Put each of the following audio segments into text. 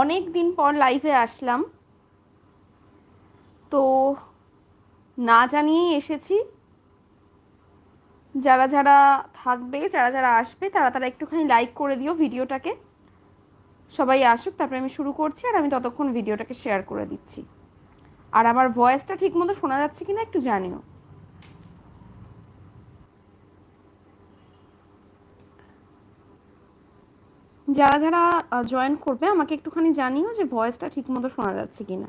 অনেক দিন পর লাইভে আসলাম। তো না জানিয়েই এসেছি। যারা যারা থাকবে, যারা যারা আসবে, তারা তারা একটুখানি লাইক করে দিও ভিডিওটাকে সবাই আসুক, তারপরে আমি শুরু করছি আর আমি ততক্ষণ ভিডিওটাকে শেয়ার করে দিচ্ছি। আর আমার ভয়েসটা ঠিক মতো শোনা যাচ্ছে কিনা একটু জানিও। যারা যারা জয়েন করবে, আমাকে একটুখানি জানিও যে ভয়েসটা ঠিক মতো শোনা যাচ্ছে কিনা।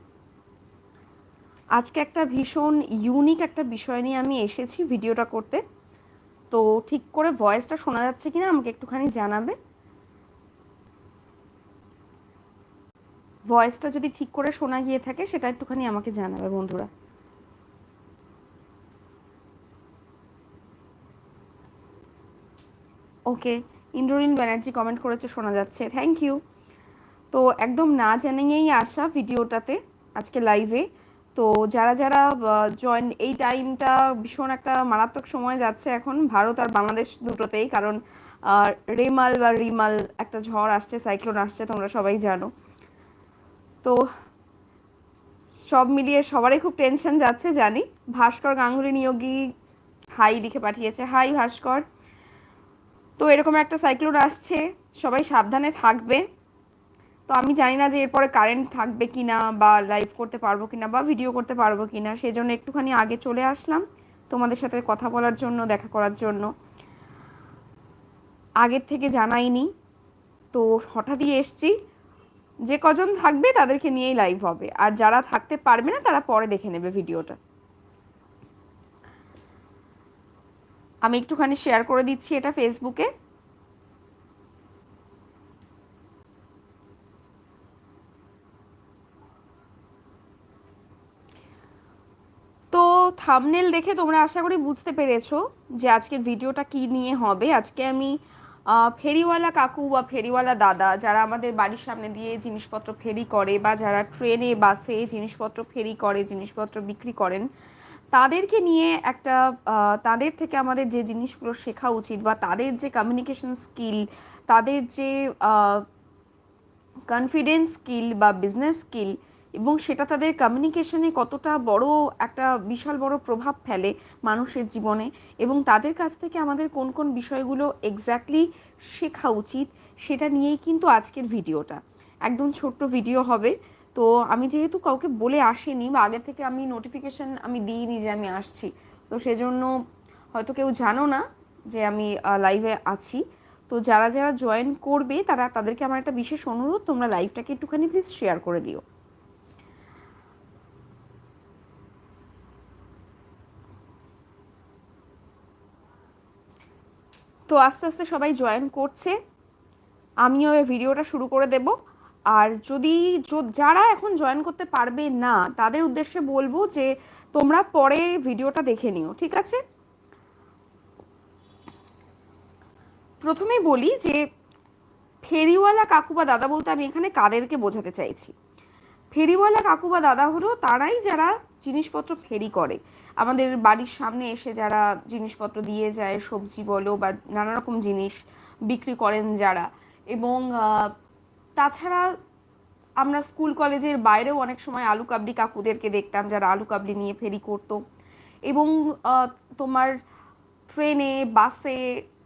আজকে একটা ভীষণ ইউনিক একটা বিষয় নিয়ে আমি এসেছি ভিডিওটা করতে। তো ঠিক করে ভয়েসটা শোনা যাচ্ছে কিনা আমাকে একটুখানি জানাবে। ভয়েসটা যদি ঠিক করে শোনা গিয়ে থাকে, সেটা একটুখানি আমাকে জানাবে বন্ধুরা। ওকে ইন্দ্রনীল ব্যানার্জি কমেন্ট করেছে, শোনা যাচ্ছে। থ্যাংক ইউ তো একদম না জানিয়েই আসা ভিডিওটাতে আজকে লাইভে তো যারা যারা জয়েন এই টাইমটা ভীষণ একটা মারাত্মক সময় যাচ্ছে এখন। ভারত আর বাংলাদেশ দুটোতেই, কারণ রেমাল বা রিমাল একটা ঝড় আসছে সাইক্লোন আসছে, তোমরা সবাই জানো। তো সব মিলিয়ে সবারই খুব টেনশন যাচ্ছে, জানি। ভাস্কর গাঙ্গুলি নিয়োগী হাই লিখে পাঠিয়েছে। হাই ভাস্কর। তো এরকম একটা সাইক্লোন আসছে, সবাই সাবধানে থাকবে। তো আমি জানি না যে এরপরে কারেন্ট থাকবে কি না বা লাইভ করতে পারব কি না বা ভিডিও করতে পারব কি না সেই জন্য একটুখানি আগে চলে আসলাম তোমাদের সাথে কথা বলার জন্য, দেখা করার জন্য। আগের থেকে জানাইনি, তো হঠাৎই এসছি, যে কজন থাকবে তাদেরকে নিয়েই লাইভ হবে। আর যারা থাকতে পারবে না, তারা পরে দেখে নেবে ভিডিওটা আমি একটুখানি শেয়ার করে দিচ্ছি এটা ফেসবুকে তো থামনেল দেখে তোমরা আশা করি বুঝতে পেরেছ যে আজকের ভিডিওটা কি নিয়ে হবে। আজকে আমি ফেরিওয়ালা কাকু বা ফেরিওয়ালা দাদা যারা আমাদের বাড়ির সামনে দিয়ে জিনিসপত্র ফেরি করে বা যারা ট্রেনে বাসে জিনিসপত্র ফেরি করে, জিনিসপত্র বিক্রি করেন তাদেরকে নিয়ে একটা তাদের থেকে আমাদের যে জিনিসগুলো শেখা উচিত বা তাদের যে কমিউনিকেশন স্কিল তাদের যে কনফিডেন্স স্কিল বা বিজনেস স্কিল এবং সেটা তাদের কমিউনিকেশনে কতটা বড় একটা বিশাল বড় প্রভাব ফেলে মানুষের জীবনে এবং তাদের কাছ থেকে আমাদের কোন কোন বিষয়গুলো এক্স্যাক্টলি শেখা উচিত সেটা নিয়েই কিন্তু আজকের ভিডিওটা একদম ছোট্ট ভিডিও হবে। তো আমি যেহেতু কাউকে বলে আসিনি বা আগে থেকে আমি নোটিফিকেশান আমি দিইনি যে আমি আসছি, তো সেজন্য হয়তো কেউ জানো না যে আমি লাইভে আছি। তো যারা যারা জয়েন করবে তারা, তাদেরকে আমার একটা বিশেষ অনুরোধ, তোমরা লাইভটাকে একটুখানি প্লিজ শেয়ার করে দিও। তো আস্তে আস্তে সবাই জয়েন করছে। আমিও ভিডিওটা শুরু করে দেব। আর যদি যারা এখন জয়েন করতে পারবে না, তাদের উদ্দেশ্যে বলব যে তোমরা পরে ভিডিওটা দেখে নিও, ঠিক আছে? প্রথমে বলি যে ফেরিওয়ালা কাকু বা দাদা বলতে আমি এখানে কাদেরকে বোঝাতে চাইছি। ফেরিওয়ালা কাকু বা দাদা হলো তারাই যারা জিনিসপত্র ফেরি করে। আমাদের বাড়ির সামনে এসে যারা জিনিসপত্র দিয়ে যায়, সবজি বলো বা নানা রকম জিনিস বিক্রি করেন যারা। এবং তাছাড়া আমরা স্কুল কলেজের বাইরেও অনেক সময় আলু কাবলি কাকুদেরকে দেখতাম, যারা আলু কাবলি নিয়ে ফেরি করতো। এবং তোমার ট্রেনে, বাসে,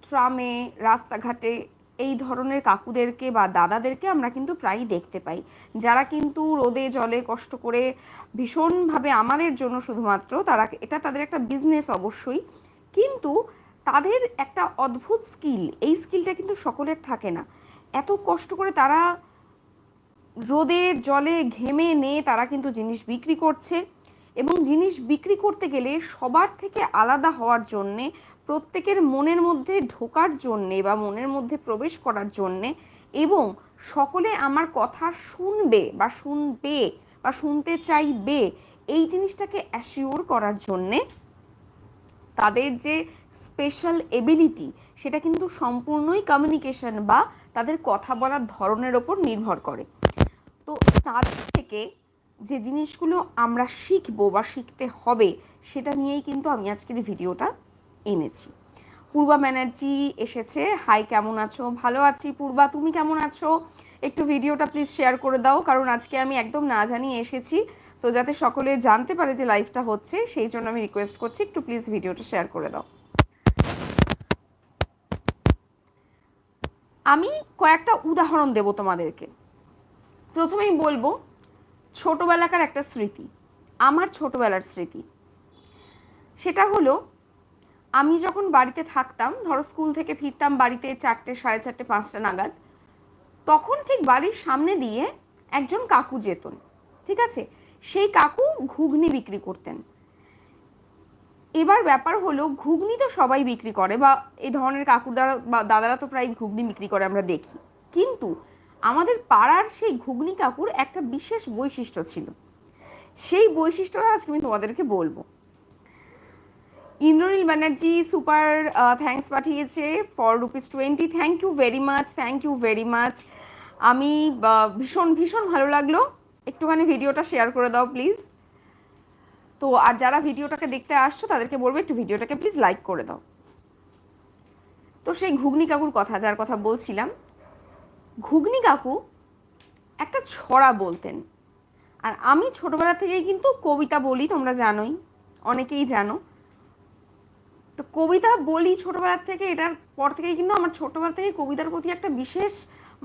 ট্রামে, রাস্তাঘাটে এই ধরনের কাকুদেরকে বা দাদাদেরকে আমরা কিন্তু প্রায়ই দেখতে পাই। যারা কিন্তু রোদে, জলে কষ্ট করে ভীষণভাবে আমাদের জন্য শুধুমাত্র, তারা, এটা তাদের একটা বিজনেস অবশ্যই। কিন্তু তাদের একটা অদ্ভুত স্কিল এই স্কিলটা কিন্তু সকলের থাকে না। এত কষ্ট করে তারা রোদের জলে ঘেমে নিয়ে তারা কিন্তু জিনিস বিক্রি করছে এবং জিনিস বিক্রি করতে গেলে সবার থেকে আলাদা হওয়ার জন্যে, প্রত্যেকের মনের মধ্যে ঢোকার জন্যে বা মনের মধ্যে প্রবেশ করার জন্যে এবং সকলে আমার কথা শুনবে বা শুনবে বা শুনতে চাইবে এই জিনিসটাকে অ্যাসিওর করার জন্যে তাদের যে স্পেশাল এবিলিটি সেটা কিন্তু সম্পূর্ণই কমিউনিকেশন বা তাদের কথা বলার ধরনের ওপর নির্ভর করে। তো তার থেকে যে জিনিসগুলো আমরা শিখব বা শিখতে হবে, সেটা নিয়েই কিন্তু আমি আজকের ভিডিওটা এনেছি। পূর্বা ব্যানার্জি এসেছে, হাই, কেমন আছো? ভালো আছি পূর্বা, তুমি কেমন আছো? একটু ভিডিওটা প্লিজ শেয়ার করে দাও, কারণ আজকে আমি একদম না জানিয়ে এসেছি। তো যাতে সকলে জানতে পারে যে লাইভটা হচ্ছে, সেই জন্য আমি রিকোয়েস্ট করছি, একটু প্লিজ ভিডিওটা শেয়ার করে দাও। আমি কয়েকটা উদাহরণ দেব তোমাদেরকে। প্রথমেই বলব, ছোটবেলাকার একটা স্মৃতি, আমার ছোটবেলার স্মৃতি। সেটা হলো, আমি যখন বাড়িতে থাকতাম, ধরো স্কুল থেকে ফিরতাম বাড়িতে চারটে, সাড়ে চারটে, পাঁচটা নাগাদ, তখন ঠিক বাড়ির সামনে দিয়ে একজন কাকু যেতেন, ঠিক আছে? সেই কাকু ঘুগনি বিক্রি করতেন। এবার ব্যাপার হলো, ঘুগনি তো সবাই বিক্রি করে বা এই ধরনের কাকুর দ্বারা বা দাদারা তো প্রায় ঘুগনি বিক্রি করে আমরা দেখি। কিন্তু আমাদের পাড়ার সেই ঘুগনি কাকুর একটা বিশেষ বৈশিষ্ট্য ছিল। সেই বৈশিষ্ট্যটা আজকে আমি তোমাদেরকে বলব। ইন্দ্রনীল ব্যানার্জি সুপার থ্যাঙ্কস পাঠিয়েছে। For rupees twenty thank you very much thank you very much আমি ভীষণ ভীষণ ভালো লাগল। একটুখানি ভিডিওটা শেয়ার করে দাও প্লিজ তো আর যারা ভিডিওটাকে দেখতে আসছো, তাদেরকে বলব একটু ভিডিওটাকে প্লিজ লাইক করে দাও। তো সেই ঘুগনি কাকুর কথা, যার কথা বলছিলাম, ঘুগনি কাকু একটা ছড়া বলতেন। আর আমি ছোটবেলা থেকেই কিন্তু কবিতা বলি, তোমরা জানোই, অনেকেই জানো। তো কবিতা বলি ছোটবেলার থেকে, এটার পর থেকেই কিন্তু আমার ছোটবেলা থেকে কবিতার প্রতি একটা বিশেষ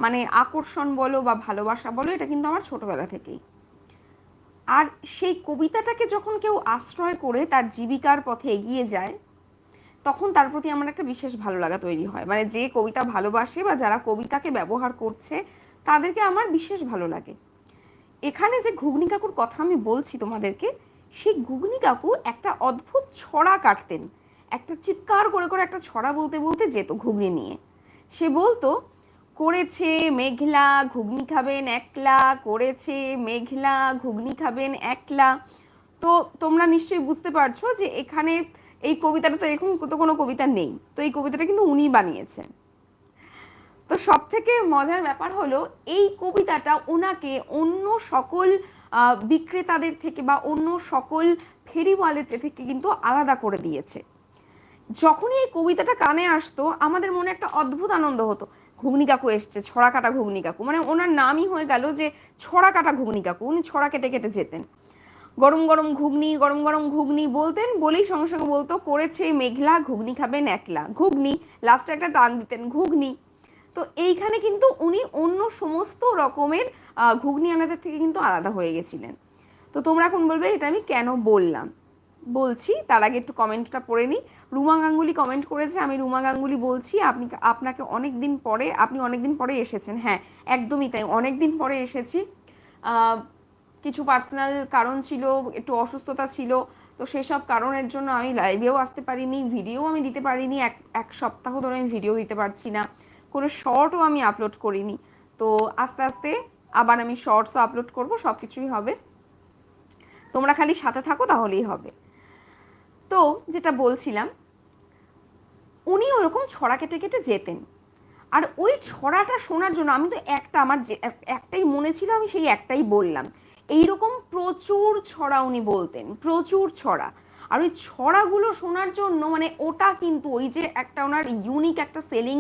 মানে আকর্ষণ বলো বা ভালোবাসা বলো, এটা কিন্তু আমার ছোটবেলা থেকেই। আর সেই কবিতাটাকে যখন কেউ আশ্রয় করে তার জীবিকার পথে এগিয়ে যায়, তখন তার প্রতি আমার একটা বিশেষ ভালো লাগা তৈরি হয়। মানে যে কবিতা ভালোবাসে বা যারা কবিতাকে ব্যবহার করছে, তাদেরকে আমার বিশেষ ভালো লাগে। এখানে যে ঘুগনি কাকুর কথা আমি বলছি তোমাদেরকে, সেই ঘুগনি কাকু একটা অদ্ভুত ছড়া কাটতেন। একটা চিৎকার করে করে একটা ছড়া বলতে বলতে যেত ঘুগনি নিয়ে। সে বলতো করেছে মেঘলা, ঘুগনি খাবেন একলা, করেছে মেঘলা, ঘুগনি খাবেন একলা। তো তোমরা নিশ্চয়ই বুঝতে পারছ যে এখানে এই কবিতাটা তো এরকম তো কোনো কবিতা নেই। তো এই কবিতাটা কিন্তু উনি বানিয়েছেন। তো সব থেকে মজার ব্যাপার হলো, এই কবিতাটা ওনাকে অন্য সকল বিক্রেতাদের থেকে বা অন্য সকল ফেরিওয়ালেতে থেকে কিন্তু আলাদা করে দিয়েছে। যখনই এই কবিতাটা কানে আসতো, আমাদের মনে একটা অদ্ভুত আনন্দ হতো। ঘুগনি কাকু এসছে ছড়া কাটা ঘুগনি কাকু মানে ওনার নামই হয়ে গেল যে ছড়া কাটা ঘুগনি কাকু উনি ছড়া কেটে কেটে যেতেন। গরম গরম ঘুগনি, গরম গরম ঘুগনি বলতেন, বলেই সঙ্গে সঙ্গে বলতো, করেছে মেঘলা, ঘুগনি খাবেন একলা ঘুগনি লাস্টে একটা টান দিতেন, ঘুগনি। তো এইখানে কিন্তু উনি অন্য সমস্ত রকমের ঘুগনি আনাদের থেকে কিন্তু আলাদা হয়ে গেছিলেন। তো তোমরা এখন বলবে, এটা আমি কেন বললাম? বলছি, তার আগে একটু কমেন্টটা পড়ে নিই। রুমা গাঙ্গুলি কমেন্ট করেছে, আমি রুমা গাঙ্গুলি বলছি, আপনি আপনাকে অনেক দিন পরে, আপনি অনেক দিন পরে এসেছেন। হ্যাঁ একদমই তাই অনেক দিন পরে এসেছি। কিছু পার্সোনাল কারণ ছিল, একটু অসুস্থতা ছিল, তো সেসব কারণের জন্য আমি লাইভেও আসতে পারিনি ভিডিও আমি দিতে পারিনি, এক এক সপ্তাহ ধরে আমি ভিডিও দিতে পারছি না। কোনো শর্টও আমি আপলোড করিনি। তো আস্তে আস্তে আবার আমি শর্টসও আপলোড করব সব কিছুই হবে। তোমরা খালি সাথে থাকো, তাহলেই হবে। তো যেটা বলছিলাম, উনি ওরকম ছড়া কেটে কেটে যেতেন। আর ওই ছড়াটা শোনার জন্য আমি তো একটা আমার যে, একটাই মনে ছিল, আমি সেই একটাই বললাম। এইরকম প্রচুর ছড়া উনি বলতেন, প্রচুর ছড়া। আর ওই ছড়াগুলো শোনার জন্য মানে ওটা কিন্তু ওই যে একটা ওনার ইউনিক একটা সেলিং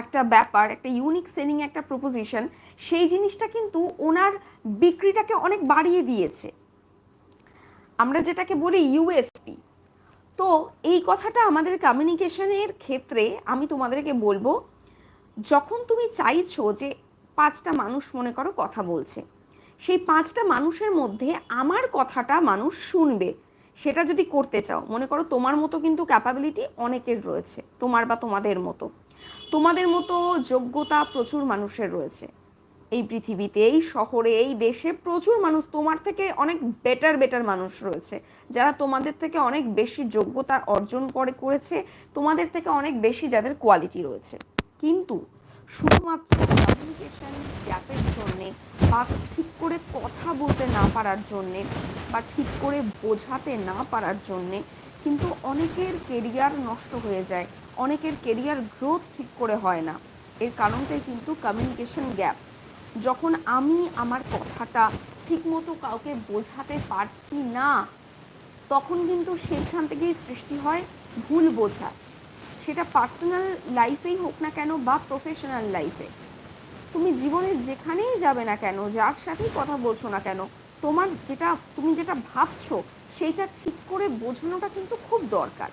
একটা ব্যাপার, একটা ইউনিক সেলিং একটা প্রপোজিশন সেই জিনিসটা কিন্তু ওনার বিক্রিটাকে অনেক বাড়িয়ে দিয়েছে। আমরা যেটাকে বলি ইউএসপি তো এই কথাটা আমাদের কমিউনিকেশনের ক্ষেত্রে আমি তোমাদেরকে বলব, যখন তুমি চাইছো যে পাঁচটা মানুষ মনে করো কথা বলছে, সেই পাঁচটা মানুষের মধ্যে আমার কথাটা মানুষ শুনবে, সেটা যদি করতে চাও, মনে করো তোমার মতো কিন্তু ক্যাপাবিলিটি অনেকের রয়েছে, তোমার বা তোমাদের মতো তোমাদের মতো যোগ্যতা প্রচুর মানুষের রয়েছে। এই পৃথিবীতে এই শহরে, এই দেশে প্রচুর মানুষ, তোমার থেকে অনেক বেটার বেটার মানুষ রয়েছে। যারা তোমাদের থেকে অনেক বেশি যোগ্যতা অর্জন করে, করেছে, তোমাদের থেকে অনেক বেশি যাদের কোয়ালিটি রয়েছে। কিন্তু শুধুমাত্র কমিউনিকেশন গ্যাপের জন্যে বা ঠিক করে কথা বলতে না পারার জন্যে বা ঠিক করে বোঝাতে না পারার জন্যে কিন্তু অনেকের কেরিয়ার নষ্ট হয়ে যায়, অনেকের কেরিয়ার গ্রোথ ঠিক করে হয় না। এর কারণটাই কিন্তু কমিউনিকেশন গ্যাপ যখন আমি আমার কথাটা ঠিকমতো কাউকে বোঝাতে পারছি না, তখন কিন্তু সেইখান থেকেই সৃষ্টি হয় ভুল বোঝা। সেটা পার্সোনাল লাইফেই হোক না কেন বা প্রফেশনাল লাইফে তুমি জীবনে যেখানেই যাবে না কেন, যার সাথেই কথা বলছো না কেন, তোমার যেটা, তুমি যেটা ভাবছ, সেইটা ঠিক করে বোঝানোটা কিন্তু খুব দরকার।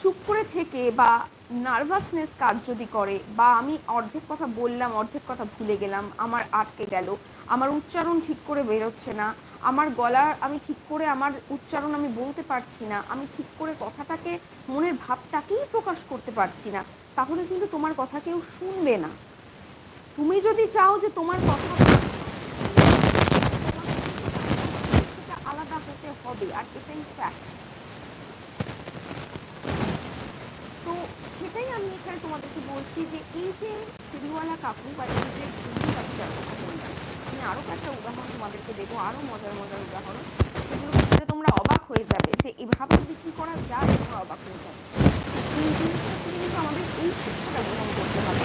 চুপ করে থেকে বা নার্ভাসনেস কাজ যদি করে বা আমি অর্ধেক কথা বললাম, অর্ধেক কথা ভুলে গেলাম, আমার আটকে গেল, আমার উচ্চারণ ঠিক করে বেরোচ্ছে না, আমার গলার, আমি ঠিক করে আমার উচ্চারণ আমি বলতে পারছি না, আমি ঠিক করে কথাটাকে মনের ভাবটাকেই প্রকাশ করতে পারছি না, তাহলে কিন্তু তোমার কথা কেউ শুনবে না। তুমি যদি চাও যে তোমার কথা আলাদা হতে হবে, আর এটাই ফ্যাক্ট তো সেটাই আমি এখানে তোমাদেরকে বলছি যে এই যে ফেরিওয়ালা কাকু বা এই যে বললাম আমি আরও কয়েকটা উদাহরণ তোমাদেরকে দেবো আরও মজার মজার উদাহরণ। সেগুলো শুনলে তোমরা অবাক হয়ে যাবে যে এভাবে বিক্রি করা যায়, তোমরা অবাক হয়ে যাবে। এই জিনিসটা কিন্তু আমাদের এই শিক্ষাটা গ্রহণ করতে হবে।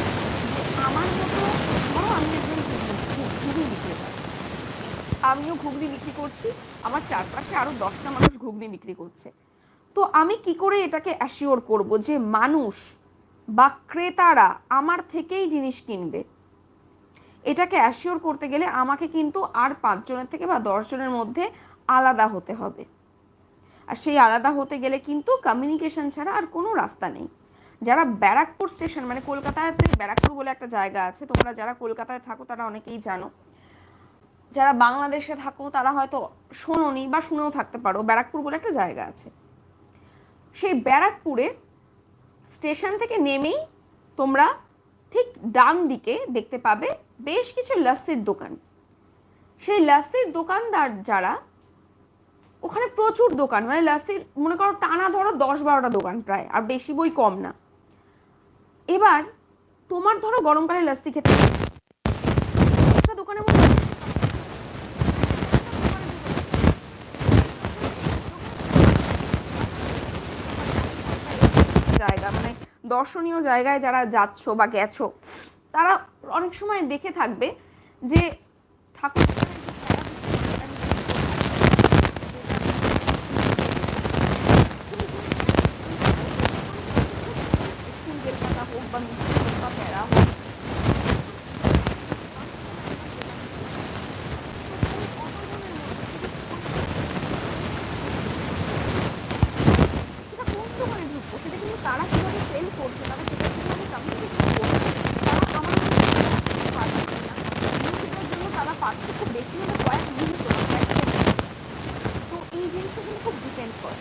যে আমার মতো ধরো আমি একজন ঘুগনি ঘুগনি বিক্রেতা। আমিও ঘুগনি বিক্রি করছি, আমার চারপাশে আরও দশটা মানুষ ঘুগনি বিক্রি করছে। তো আমি কি করে এটাকে অ্যাসিওর করব যে মানুষ বা ক্রেতারা আমার থেকেই জিনিস কিনবে? এটাকে অ্যাসিওর করতে গেলে আমাকে কিন্তু আর পাঁচজনের থেকে বা দশজনের মধ্যে আলাদা হতে হবে। আর সেই আলাদা হতে গেলে কিন্তু কমিউনিকেশন ছাড়া আর কোনো রাস্তা নেই। যারা ব্যারাকপুর স্টেশন মানে কলকাতাতে ব্যারাকপুর বলে একটা জায়গা আছে, তোমরা যারা কলকাতায় থাকো তারা অনেকেই জানো। যারা বাংলাদেশে থাকো তারা হয়তো শোনোনি বা শুনেও থাকতে পারো, ব্যারাকপুর বলে একটা জায়গা আছে। সেই ব্যারাকপুরে স্টেশন থেকে নেমেই তোমরা ঠিক ডান দিকে দেখতে পাবে বেশ কিছু লাস্সির দোকান। সেই লাস্সির দোকানদার যারা, ওখানে প্রচুর দোকান মানে লাস্সির মনে করো টানা ধরো দশ বারোটা দোকান প্রায়, আর বেশি বই কম না। এবার তোমার ধরো গরমকালে লাস্সি খেতে একটা দোকানের মধ্যে জায়গা মানে দর্শনীয় জায়গায় যারা যাচ্ছ বা গেছো তারা অনেক সময় দেখে থাকবে যে ঠাকুর ফুলের পাতা হোক বা মিষ্টি হোক বা প্যারা হোক সেটা কোন দোকানে ঢুকবো সেটা কিন্তু তারা কীভাবে সেল করছে তারা সেটা কীভাবে কমিউনিকেশন করছে তারা আমার মনে হয় সেটা পাচ্ছে না এবং সেটার জন্য তারা পাচ্ছে খুব বেশি হলে কয়েক মিনিট তো এই জিনিসটা কিন্তু করে।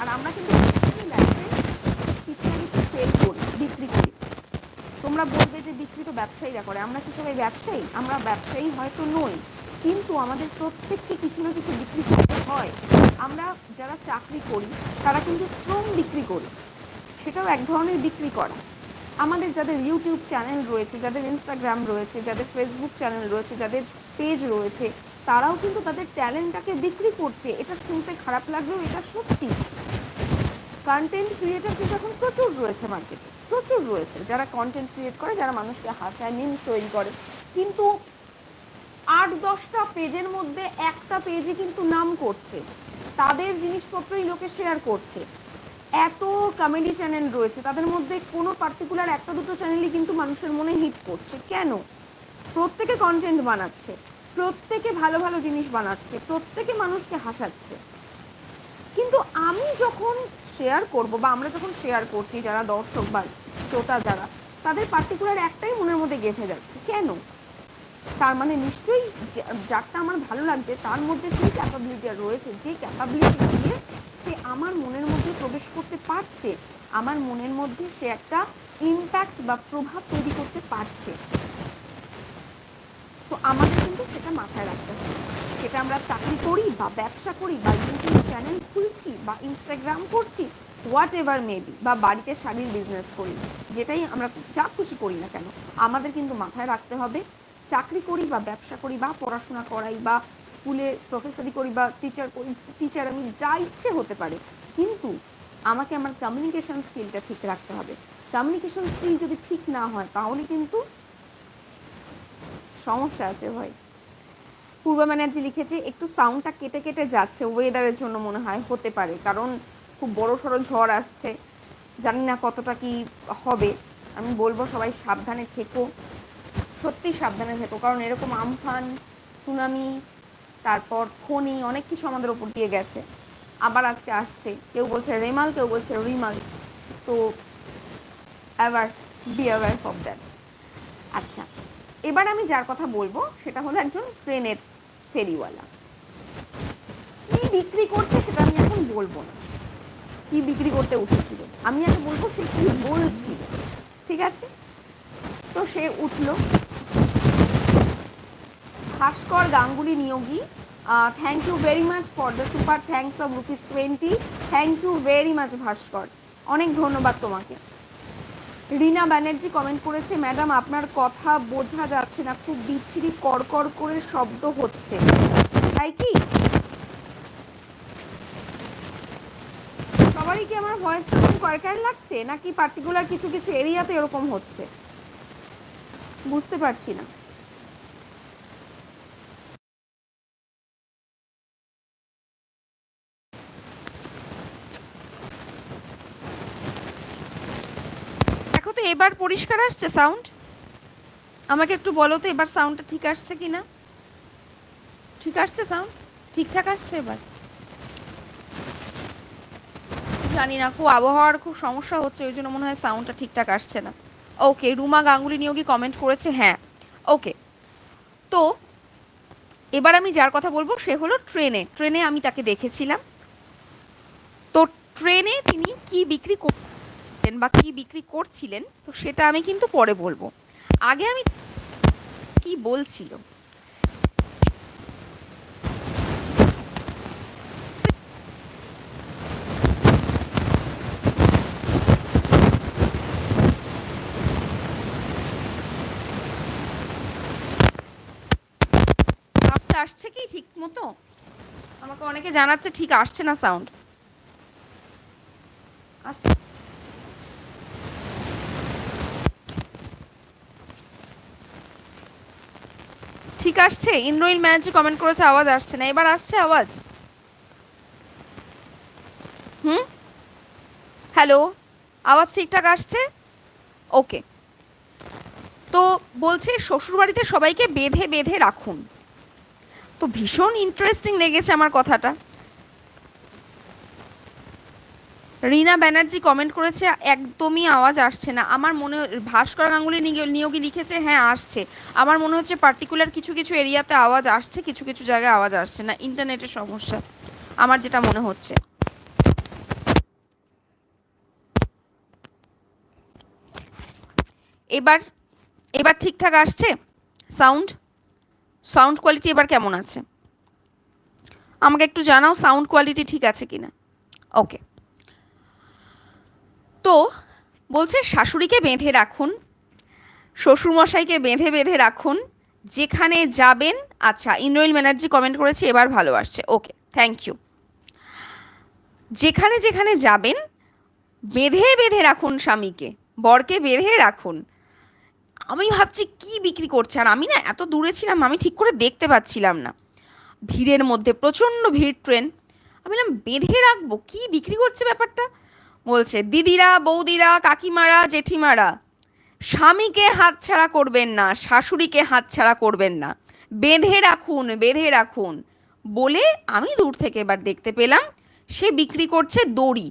আর আমরা কিন্তু কিছু না কিছু সেল করি, বিক্রি করি। তোমরা বলবে যে বিক্রি তো ব্যবসায়ীরা করে, আমরা কি সবাই ব্যবসায়ী? আমরা ব্যবসায়ী হয়তো নই, কিন্তু আমাদের প্রত্যেককে কিছু না কিছু বিক্রি করতে হয়। আমরা যারা চাকরি করি, তারা কিন্তু শ্রম বিক্রি করি, সেটাও এক ধরনের বিক্রি করা। আমাদের যাদের ইউটিউব চ্যানেল রয়েছে, যাদের ইনস্টাগ্রাম রয়েছে, যাদের ফেসবুক চ্যানেল রয়েছে, যাদের পেজ রয়েছে তারাও কিন্তু তাদের ট্যালেন্টটাকে বিক্রি করছে। এটা শুনতে খারাপ লাগলেও এটা সত্যি। কন্টেন্ট ক্রিয়েটার কিন্তু এখন প্রচুর রয়েছে মার্কেটে প্রচুর রয়েছে। যারা কন্টেন্ট ক্রিয়েট করে, যারা মানুষকে হাসায় মিমস তৈরি করে। কিন্তু আট, দশটা পেজের মধ্যে একটা পেজে কিন্তু নাম করছে। তাদের জিনিসপত্রই লোকে শেয়ার করছে। এত কমেডি চ্যানেল রয়েছে। তাদের মধ্যে কোনো পার্টিকুলার একটা, দুটো চ্যানেলই কিন্তু মানুষের মনে হিট করছে। কেন? প্রত্যেকে কন্টেন্ট বানাচ্ছে। প্রত্যেকে ভালো ভালো জিনিস বানাচ্ছে, প্রত্যেকে মানুষকে হাসাচ্ছে। কিন্তু আমি যখন শেয়ার করব বা আমরা যখন শেয়ার করছি, যারা দর্শক বা শ্রোতা যারা, তাদের পার্টিকুলার একটাই মনের মধ্যে গেঁথে যাচ্ছে, কেন? তার মানে নিশ্চয়ই যারটা আমার ভালো লাগছে, তার মধ্যে সেই ক্যাপাবিলিটি রয়েছে, যে ক্যাপাবিলিটি দিয়ে সে আমার মনের মধ্যে প্রবেশ করতে পারছে, আমার মনের মধ্যে সে একটা ইম্প্যাক্ট বা প্রভাব তৈরি করতে পারছে। তো আমাদের কিন্তু সেটা মাথায় রাখতে হবে। সেটা আমরা চাকরি করি বা ব্যবসা করি বা ইউটিউব চ্যানেল খুলছি বা ইনস্টাগ্রাম করছি হোয়াট এভার মেবি বা বাড়িতে শাড়ির বিজনেস করি, যেটাই আমরা যা খুশি করি না কেন, আমাদের কিন্তু মাথায় রাখতে হবে চাকরি করি বা ব্যবসা করি বা পড়াশোনা করাই বা স্কুলে প্রফেসরি করি বা টিচার করি টিচার আমি যা ইচ্ছে হতে পারে। কিন্তু আমাকে আমার কমিউনিকেশন স্কিলটা ঠিক রাখতে হবে। কমিউনিকেশন স্কিল যদি ঠিক না হয়, তাহলে কিন্তু সমস্যা আছে ভাই। পূর্ব ব্যানার্জি লিখেছে, একটু সাউন্ডটা কেটে কেটে যাচ্ছে ওয়েদারের জন্য মনে হয়, হতে পারে। কারণ খুব বড় সড়ো ঝড় আসছে, জানি না কতটা কি হবে। আমি বলব সবাই সাবধানে থেকো। সত্যি সাবধানে থেকো, কারণ এরকম আমফান সুনামি তারপর ফণি অনেক কিছু আমাদের ওপর দিয়ে গেছে। আবার আজকে আসছে, কেউ বলছে রেমাল, কেউ বলছে রিমাল। তো aware be aware of that আচ্ছা। এবার আমি যার কথা বলব, সেটা হলো একজন ট্রেনের ফেরিওয়ালা। কি বিক্রি করছে সেটা আমি এখন বলব না। কি বিক্রি করতে উঠেছিল। আমি আগে বলব সে কি বলছিল। ঠিক আছে? তো সে উঠল। Bhaskar Ganguly Niyogi. Thank you very much for the super thanks of rupees twenty thank you very much Bhaskar. অনেক ধন্যবাদ তোমাকে। রিনা ব্যানার্জি কমেন্ট করেছে ম্যাডাম আপনার কথা বোঝা যাচ্ছে না, খুব বিচ্ছিরি, কড়কড় করে শব্দ হচ্ছে। তাই কি? সবারই কি আমার ভয়েস খুব কড়কড় লাগছে, নাকি পার্টিকুলার কিছু কিছু এরিয়াতে এরকম হচ্ছে? বুঝতে পারছি না দেখো তো এবার পরিষ্কার আসছে সাউন্ড আমাকে একটু বলো তো, এবার সাউন্ডটা ঠিক আসছে কি না ঠিক আসছে সাউন্ড ঠিকঠাক আসছে এবার? জানি না, খুব আবহাওয়ার খুব সমস্যা হচ্ছে, ওই জন্য মনে হয় সাউন্ডটা ঠিকঠাক আসছে না। ওকে রুমা গাঙ্গুলি নিয়োগী কমেন্ট করেছে হ্যাঁ। ওকে তো এবার আমি যার কথা বলব, সে হলো ট্রেনে। ট্রেনে আমি তাকে দেখেছিলাম। তো ট্রেনে তিনি কি বিক্রি করতেন বা কি বিক্রি করছিলেন, তো সেটা আমি কিন্তু পরে বলব। আগে আমি কি বলছিল? আসছে কি ঠিক মতো? আমাকে অনেকে জানাচ্ছে ঠিক আসছে না সাউন্ড আসছে। ঠিক আসছে? ইন্দ্রইল ম্যাচে কমেন্ট করেছে, আওয়াজ আসছে না। এবার আসছে আওয়াজ? হুম? হ্যালো আওয়াজ ঠিকঠাক আসছে? ওকে তো বলছে, শ্বশুরবাড়িতে সবাইকে বেঁধে বেঁধে রাখুন। তো ভীষণ ইন্টারেস্টিং লেগেছে আমার কথাটা। রিনা ব্যানার্জি কমেন্ট করেছে, একদমই আওয়াজ আসছে না। আমার মনে ভাস্কর গাঙ্গুলি নিয়োগী লিখেছে হ্যাঁ আসছে। আমার মনে হচ্ছে পার্টিকুলার কিছু কিছু এরিয়াতে আওয়াজ আসছে, কিছু কিছু জায়গায় আওয়াজ আসছে না। ইন্টারনেটের সমস্যা, আমার যেটা মনে হচ্ছে। এবার এবার ঠিকঠাক আসছে? সাউন্ড সাউন্ড কোয়ালিটি এবার কেমন আছে? আমাকে একটু জানাও সাউন্ড কোয়ালিটি ঠিক আছে কিনা? ওকে তো বলছে শাশুড়িকে বেঁধে রাখুন, শ্বশুরমশাইকে বেঁধে বেঁধে রাখুন, যেখানে যাবেন আচ্ছা ইন্দ্রইল ব্যানার্জি কমেন্ট করেছে, এবার ভালো আসছে ওকে থ্যাংক ইউ যেখানে যেখানে যাবেন, বেঁধে বেঁধে রাখুন স্বামীকে, বরকে বেঁধে রাখুন। আমি ভাবছি কি বিক্রি করছে, আর আমি না এত দূরে ছিলাম, আমি ঠিক করে দেখতে পাচ্ছিলাম না। ভিড়ের মধ্যে প্রচণ্ড ভিড় ট্রেন। আমি বললাম, বেঁধে রাখব? কি বিক্রি করছে ব্যাপারটা? বলছে, দিদিরা, বৌদিরা, কাকিমারা, জেঠিমারা, স্বামীকে হাতছাড়া করবেন না, শাশুড়িকে হাতছাড়া করবেন না। বেঁধে রাখুন বেঁধে রাখুন। বলে আমি দূর থেকে এবার দেখতে পেলাম, সে বিক্রি করছে দড়ি,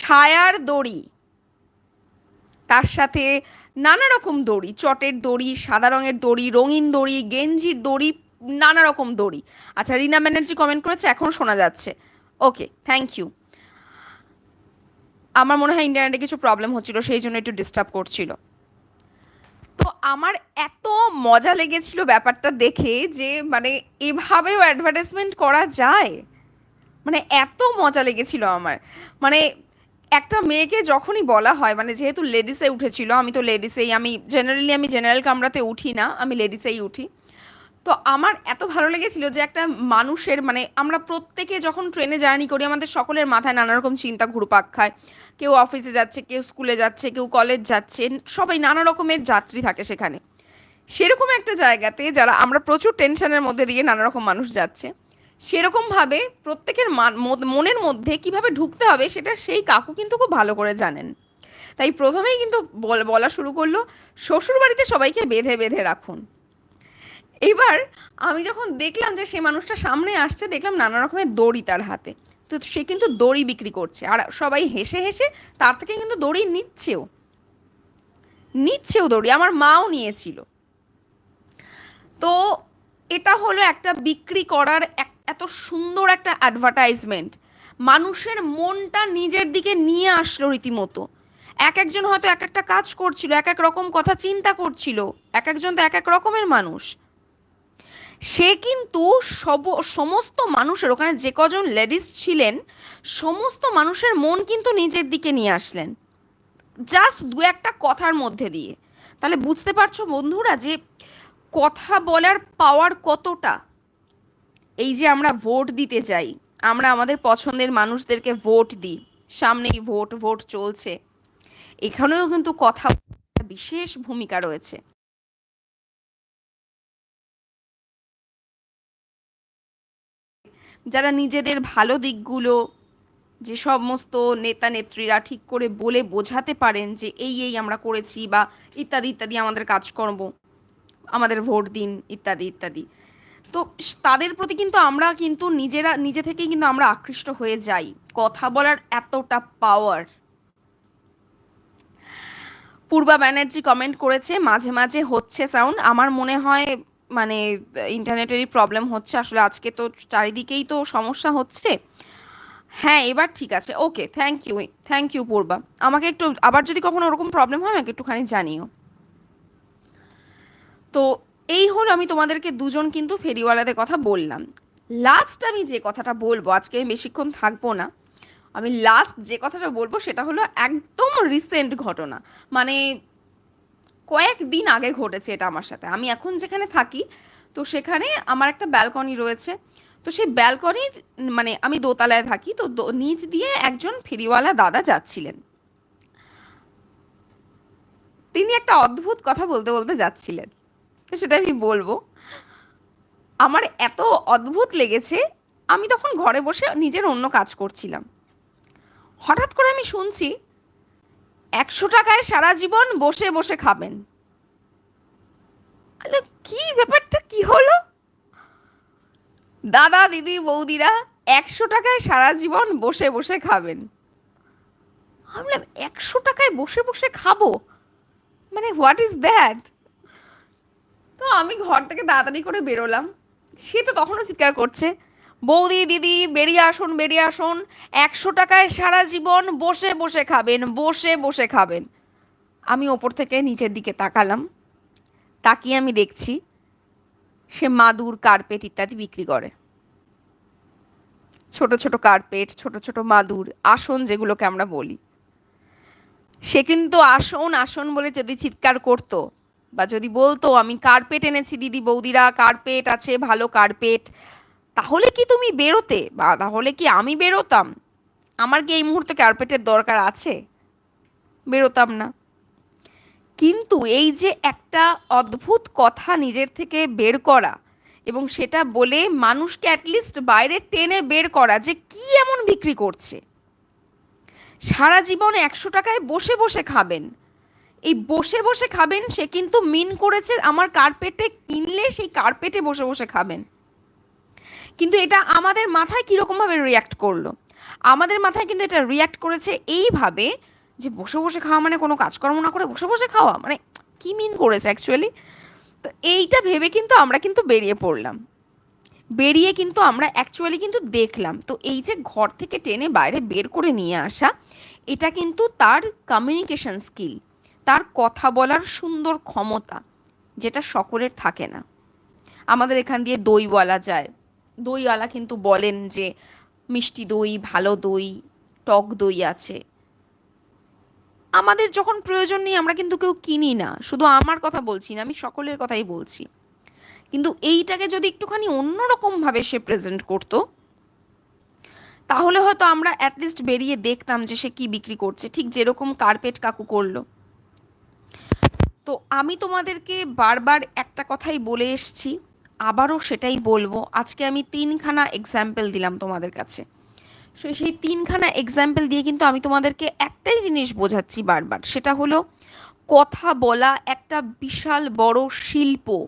সায়ার দড়ি, তার সাথে নানা রকম দড়ি, চটের দড়ি, সাদা রঙের দড়ি, রঙিন দড়ি, গেঞ্জির দড়ি, নানা রকম দড়ি। আচ্ছা রিনা ব্যানার্জি কমেন্ট করেছে, এখন শোনা যাচ্ছে। ওকে থ্যাংক ইউ আমার মনে হয় ইন্টারনেটে কিছু প্রবলেম হচ্ছিল, সেই জন্য একটু ডিস্টার্ব করছিল। তো আমার এত মজা লেগেছিল ব্যাপারটা দেখে যে মানে এভাবেও অ্যাডভার্টাইজমেন্ট করা যায়? মানে এত মজা লেগেছিল আমার। মানে একটা মেয়েকে যখনই বলা হয় মানে যেহেতু লেডিসে উঠেছিল, আমি তো লেডিসেই আমি জেনারেলি আমি জেনারেল কামরাতে উঠি না, আমি লেডিসেই উঠি। তো আমার এত ভালো লেগেছিল যে একটা মানুষের মানে আমরা প্রত্যেকে যখন ট্রেনে জার্নি করি, আমাদের সকলের মাথায় নানা রকম চিন্তা ঘুরপাক খায়। কেউ অফিসে যাচ্ছে, কেউ স্কুলে যাচ্ছে, কেউ কলেজ যাচ্ছে, সবাই নানা রকমের যাত্রী থাকে সেখানে। সেরকম একটা জায়গাতে যারা, আমরা প্রচুর টেনশনের মধ্যে দিয়ে নানা রকম মানুষ যাচ্ছে। সেরকমভাবে প্রত্যেকের মনের মধ্যে কীভাবে ঢুকতে হবে সেটা সেই কাকু কিন্তু খুব ভালো করে জানেন। তাই প্রথমেই কিন্তু বলা শুরু করল শ্বশুর বাড়িতে সবাইকে বেঁধে বেঁধে রাখুন। এবার আমি যখন দেখলাম যে সে মানুষটা সামনে আসছে, দেখলাম নানা রকমের দড়ি তার হাতে। তো সে কিন্তু দড়ি বিক্রি করছে। আর সবাই হেসে হেসে তার থেকে কিন্তু দড়ি নিচ্ছেও। নিচ্ছেও দড়ি। আমার মাও নিয়েছিল। তো এটা হলো একটা বিক্রি করার এত সুন্দর একটা অ্যাডভার্টাইজমেন্ট মানুষের মনটা নিজের দিকে নিয়ে আসলো রীতিমতো। এক একজন হয়তো এক একটা কাজ করছিল, এক এক রকম কথা চিন্তা করছিল। এক একজন তো এক এক রকমের মানুষ। সে কিন্তু সব, সমস্ত মানুষের, ওখানে যে কজন লেডিস ছিলেন, সমস্ত মানুষের মন কিন্তু নিজের দিকে নিয়ে আসলেন। জাস্ট দু একটা কথার মধ্যে দিয়ে। তাহলে বুঝতে পারছ বন্ধুরা যে কথা বলার পাওয়ার কতটা? এই যে আমরা ভোট দিতে যাই, আমরা আমাদের পছন্দের মানুষদেরকে ভোট দিই। সামনেই ভোট ভোট চলছে। এখানেও কিন্তু কথা বিশেষ ভূমিকা রয়েছে। যারা নিজেদের ভালো দিকগুলো যে সমস্ত নেতা নেত্রীরা ঠিক করে বলে বোঝাতে পারেন যে এই এই আমরা করেছি বা ইত্যাদি ইত্যাদি আমাদের কাজকর্ম, আমাদের ভোট দিন, ইত্যাদি ইত্যাদি। তো তাদের প্রতি কিন্তু আমরা কিন্তু নিজেরা, নিজে থেকেই কিন্তু আমরা আকৃষ্ট হয়ে যাই। কথা বলার এতটা পাওয়ার পূর্বা ব্যানার্জি কমেন্ট করেছে, মাঝে মাঝে হচ্ছে সাউন্ড আমার মনে হয় মানে ইন্টারনেটেরই প্রবলেম হচ্ছে। আসলে আজকে তো চারিদিকেই তো সমস্যা হচ্ছে। হ্যাঁ এবার ঠিক আছে। Okay thank you thank you Purba. আমাকে একটু, আবার যদি কখনো ওরকম প্রবলেম হয়, আমাকে একটুখানি জানিও। তো, এই হলো আমি তোমাদেরকে দুজন কিন্তু ফেরিওয়ালাদের কথা বললাম। লাস্ট আমি যে কথাটা বলব, আজকে আমি বেশিক্ষণ থাকব না। আমি লাস্ট যে কথাটা বলব, সেটা হলো একদম রিসেন্ট ঘটনা। মানে কয়েকদিন আগে ঘটেছে এটা আমার সাথে। আমি এখন যেখানে থাকি, তো সেখানে আমার একটা ব্যালকনি রয়েছে। তো সেই ব্যালকনির মানে আমি দোতলায় থাকি, তো নিচ দিয়ে একজন ফেরিওয়ালা দাদা যাচ্ছিলেন। তিনি একটা অদ্ভুত কথা বলতে বলতে যাচ্ছিলেন। তো সেটা আমি বলব। আমার এত অদ্ভুত লেগেছে, আমি তখন ঘরে বসে নিজের অন্য কাজ করছিলাম। হঠাৎ করে আমি শুনছি একশো টাকায় সারা জীবন বসে বসে খাবেন। কি ব্যাপারটা? কি হলো? দাদা, দিদি, বৌদিরা একশো টাকায় সারা জীবন বসে বসে খাবেন। ভাবলাম একশো টাকায় বসে বসে খাব? মানে হোয়াট ইজ দ্যাট তো আমি ঘর থেকে তাড়াতাড়ি করে বেরোলাম। সে তো তখনও চিৎকার করছে। বৌদি, দিদি, বেরিয়ে আসুন বেরিয়ে আসুন। একশো টাকায় সারা জীবন বসে বসে খাবেন, বসে বসে খাবেন। আমি ওপর থেকে নিচের দিকে তাকালাম। তাকিয়ে আমি দেখছি সে মাদুর কার্পেট ইত্যাদি বিক্রি করে। ছোট ছোট কার্পেট, ছোট ছোট মাদুর, আসন যেগুলোকে আমরা বলি। সে কিন্তু আসন আসন বলে যদি চিৎকার করতো বা যদি বলতো, আমি কার্পেট এনেছি, দিদি, বৌদিরা, কার্পেট আছে, ভালো কার্পেট। তাহলে কি তুমি বেরোতে? বা তাহলে কি আমি বেরোতাম? আমার কি এই মুহূর্তে কার্পেটের দরকার আছে? বেরোতাম না। কিন্তু এই যে একটা অদ্ভুত কথা নিজের থেকে বের করা এবং সেটা বলে মানুষকে অ্যাটলিস্ট বাইরে টেনে বের করা যে কি এমন বিক্রি করছে। সারা জীবন একশো টাকায় বসে বসে খাবেন। এই বসে বসে খাবেন সে কিন্তু মিন করেছে আমার কার্পেটে কিনলে সেই কার্পেটে বসে বসে খাবেন। কিন্তু এটা আমাদের মাথায় কীরকমভাবে রিয়াক্ট করল? আমাদের মাথায় কিন্তু এটা রিয়াক্ট করেছে এইভাবে যে বসে বসে খাওয়া মানে কোনো কাজকর্ম না করে বসে বসে খাওয়া মানে কী মিন করেছে অ্যাকচুয়ালি তো এইটা ভেবে কিন্তু আমরা কিন্তু বেরিয়ে পড়লাম। বেরিয়ে কিন্তু আমরা অ্যাকচুয়ালি কিন্তু দেখলাম। তো এই যে ঘর থেকে টেনে বাইরে বের করে নিয়ে আসা, এটা কিন্তু তার কমিউনিকেশন স্কিল তার কথা বলার সুন্দর ক্ষমতা, যেটা সকলের থাকে না। আমাদের এখান দিয়ে দই বলা যায় দইওয়ালা কিন্তু বলেন যে মিষ্টি দই, ভালো দই, টক দই আছে। আমাদের যখন প্রয়োজন নেই, আমরা কিন্তু কেউ কিনি না। শুধু আমার কথা বলছি না, আমি সকলের কথাই বলছি। কিন্তু এইটাকে যদি একটুখানি অন্যরকমভাবে সে প্রেজেন্ট করতো, তাহলে হয়তো আমরা অ্যাটলিস্ট বেরিয়ে দেখতাম যে সে কি বিক্রি করছে। ঠিক যেরকম কার্পেট কাকু করল। তো আমি তোমাদেরকে বারবার একটা কথাই বলে এসছি আবারও সেটাই বলব, আজকে আমি তিনখানা এক্সাম্পল দিলাম তোমাদের কাছে। সো, সেই তিনখানা এক্সাম্পল দিয়ে কিন্তু আমি তোমাদেরকে একটাই জিনিস বোঝাচ্ছি বারবার, সেটা হলো কথা বলা একটা বিশাল বড় শিল্প।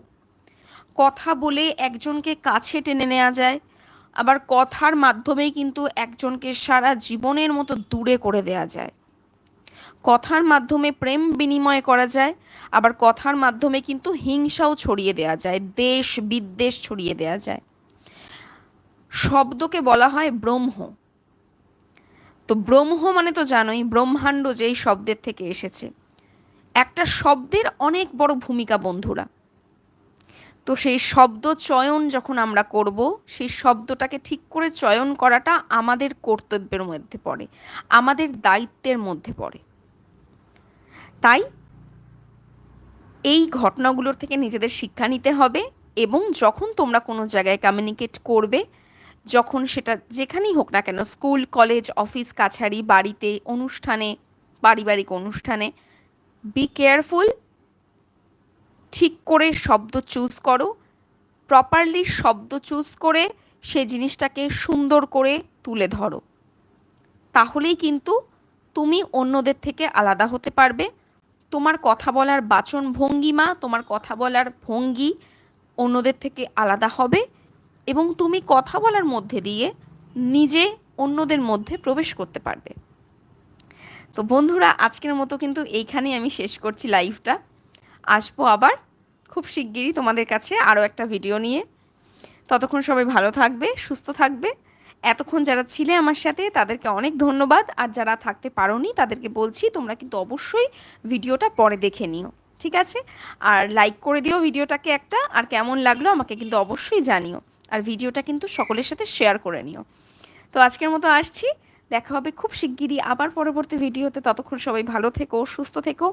কথা বলে একজনকে কাছে টেনে নেওয়া যায়, আবার কথার মাধ্যমেই কিন্তু একজনকে সারা জীবনের মতো দূরে করে দেয়া যায়। কথার মাধ্যমে প্রেম বিনিময় করা যায়, আবার কথার মাধ্যমে কিন্তু হিংসাও ছড়িয়ে দেওয়া যায়, দেশ বিদ্বেষ ছড়িয়ে দেওয়া যায়। শব্দকে বলা হয় ব্রহ্ম। তো ব্রহ্ম মানে তো জানোই, ব্রহ্মাণ্ড যেই শব্দের থেকে এসেছে। একটা শব্দের অনেক বড় ভূমিকা বন্ধুরা। তো সেই শব্দ চয়ন যখন আমরা করব, সেই শব্দটাকে ঠিক করে চয়ন করাটা আমাদের কর্তব্যের মধ্যে পড়ে, আমাদের দায়িত্বের মধ্যে পড়ে। তাই এই ঘটনাগুলোর থেকে নিজেদের শিক্ষা নিতে হবে এবং যখন তোমরা কোনো জায়গায় কমিউনিকেট করবে, যখন সেটা যেখানেই হোক না কেন স্কুল কলেজ অফিস কাছারি বাড়িতে, অনুষ্ঠানে, পারিবারিক অনুষ্ঠানে বি কেয়ারফুল ঠিক করে শব্দ চুজ করো প্রপারলি শব্দ চুজ করে সে জিনিসটাকে সুন্দর করে তুলে ধরো। তাহলেই কিন্তু তুমি অন্যদের থেকে আলাদা হতে পারবে। তোমার কথা বলার বাচন ভঙ্গিমা তোমার কথা বলার ভঙ্গি অন্যদের থেকে আলাদা হবে এবং তুমি কথা বলার মধ্যে দিয়ে নিজে অন্যদের মধ্যে প্রবেশ করতে পারবে। তো বন্ধুরা, আজকের মতো কিন্তু এইখানেই আমি শেষ করছি লাইভটা। আসব আবার খুব শিগগিরই তোমাদের কাছে আরও একটা ভিডিও নিয়ে। ততক্ষণ সবাই ভালো থাকবে, সুস্থ থাকবে। এতক্ষণ যারা ছিলে আমার সাথে, তাদেরকে অনেক ধন্যবাদ। আর যারা থাকতে পারোনি, তাদেরকে বলছি তোমরা কিন্তু অবশ্যই ভিডিওটা পরে দেখে নিও, ঠিক আছে? আর লাইক করে দিও ভিডিওটাকে একটা, আর কেমন লাগল আমাকে কিন্তু অবশ্যই জানিও। আর ভিডিওটা কিন্তু সকলের সাথে শেয়ার করে নিও। তো আজকের মতো আসছি। দেখা হবে খুব শিগগিরই আবার পরবর্তী ভিডিওতে। ততক্ষণ সবাই ভালো থেকো, সুস্থ থেকো।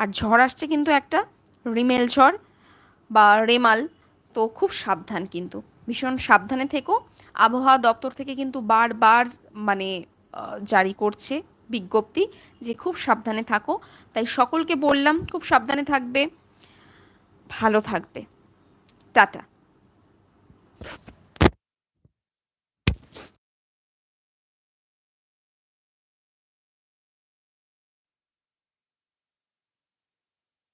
আর ঝড় আসছে কিন্তু একটা, রিমেল ঝড় বা রেমাল, তো খুব সাবধান কিন্তু। ভীষণ সাবধানে থেকো। আবহাওয়া দপ্তর থেকে কিন্তু বারবার মানে জারি করছে বিজ্ঞপ্তি যে খুব সাবধানে থাকো। তাই সকলকে বললাম, খুব সাবধানে থাকবে। ভালো থাকবে। টাটা।